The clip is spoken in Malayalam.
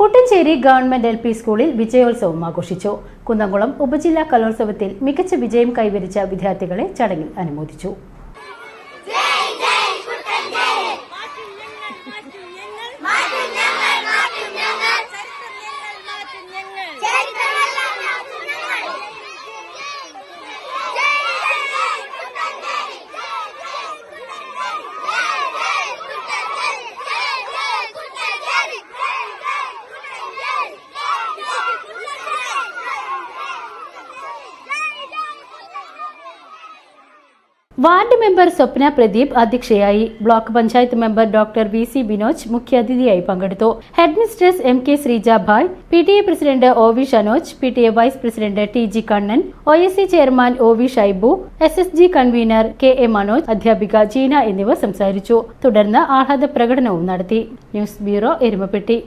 Kuttanchery government L P സ്കൂളിൽ വിജയോത്സവം ആഘോഷിച്ചു. കുന്നംകുളം ഉപജില്ലാ കലോത്സവത്തിൽ മികച്ച വിജയം കൈവരിച്ച വിദ്യാർത്ഥികളെ ചടങ്ങിൽ അനുമോദിച്ചു. വാർഡ് മെമ്പർ സ്വപ്ന പ്രദീപ് അധ്യക്ഷയായി. Block panchayat member doctor V C Binoj മുഖ്യാതിഥിയായി പങ്കെടുത്തു. Head mistress M K Sreejabhai P T A president O V Shanoj P T A vice president T G Kannan O S C chairman O V Shaibu S S G convener K A Manoj അധ്യാപിക ജീന എന്നിവർ സംസാരിച്ചു. തുടർന്ന് ആഹ്ലാദ പ്രകടനവും നടത്തി. News bureau Erumapetty.